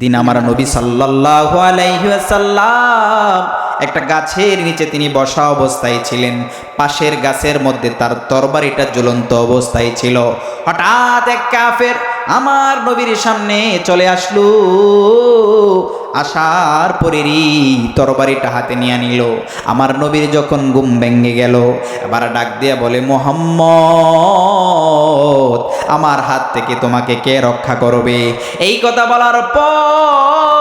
দিন আমার নবী ওয়াসাল্লাম একটা গাছের নিচে তিনি বসা অবস্থায় ছিলেন। পাশের গাছের মধ্যে তার তরবারিটা জ্বলন্ত অবস্থায় ছিল। হঠাৎ এক কাফের আমার নবীর সামনে চলে আসলো। আসার পরেরই তরবারিটা হাতে নিয়ে নিল। আমার নবীর যখন গুম ভেঙে গেল, এবার ডাক দিয়া বলে, মোহাম্মদ, আমার হাত থেকে তোমাকে কে রক্ষা করবে? এই কথা বলার পর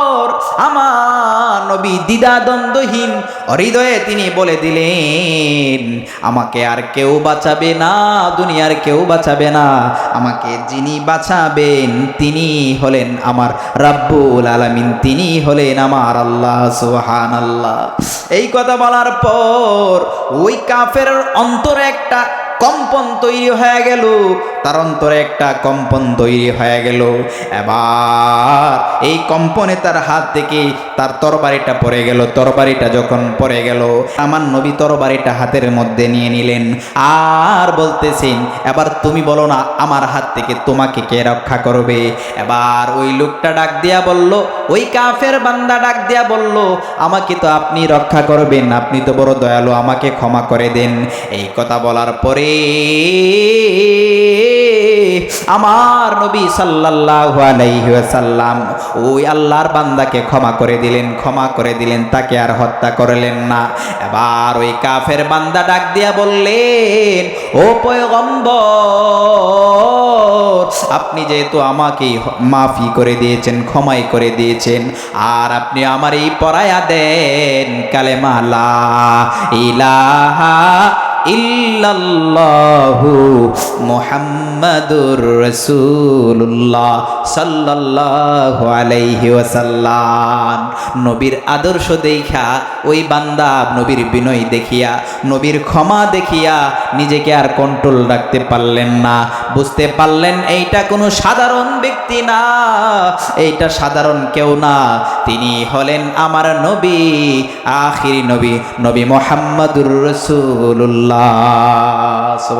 আমার নবী দ্বিধাদ্বন্দ্বহীন। হৃদয়ে তিনি বলে দিলেন, আমাকে আর কেউ বাঁচাবে না, দুনিয়ার কেউ বাঁচাবে না। আমাকে যিনি বাঁচাবেন, তিনি হলেন আমার রাব্বুল আলামিন, তিনি হলেন আমার আল্লাহ সুহান আল্লাহ এই কথা বলার পর ওই কাফের অন্তরে একটা কম্পন তৈরি হয়ে গেল। তার অন্তরে একটা কম্পন তৈরি হয়ে গেল। এবার এই কম্পনে তার হাত থেকে তার তরবারিটা পড়ে গেল। তরবারিটা যখন পড়ে গেল, আমার নবী তরবারিটা হাতের মধ্যে নিয়ে নিলেন। আর বলতেছেন, এবার তুমি বলো না, আমার হাত থেকে তোমাকে কে রক্ষা করবে? এবার ওই লোকটা ডাক দিয়া বলল, ওই কাফের বান্দা ডাক দিয়া বলল, আমাকে তো আপনি রক্ষা করবেন, আপনি তো বড় দয়ালু, আমাকে ক্ষমা করে দেন। এই কথা বলার পরে আমার নবী সাল্লাল্লাহু আলাইহি ওয়াসাল্লাম, ওই আল্লাহর বান্দাকে ক্ষমা করে দিলেন, ক্ষমা করে দিলেন, তাকে আর হত্যা করলেন না। এবার ওই কাফের বান্দা ডাক দিয়া বললেন, ও পয়গম্বর, আপনি যেহেতু আমাকে মাফি করে দিয়েছেন, ক্ষমাই করে দিয়েছেন, আর আপনি আমার এই পরায়া দেন, কালেমা লা ইলাহা ইল্লাল্লাহু মুহাম্মাদুর রাসূলুল্লাহ সাল্লাল্লাহু আলাইহি ওয়াসাল্লাম। নবীর আদর্শ দেখা ওই বান্দা নবীর বিনয় দেখিয়া, নবীর ক্ষমা দেখিয়া নিজেকে আর কন্ট্রোল রাখতে পারলেন না। বুঝতে পারলেন এইটা কোনো সাধারণ ব্যক্তি না, এইটা সাধারণ কেউ না। তিনি হলেন আমার নবী, আখিরি নবী নবী মোহাম্মদুর রসুল্লাহ আল্লাহ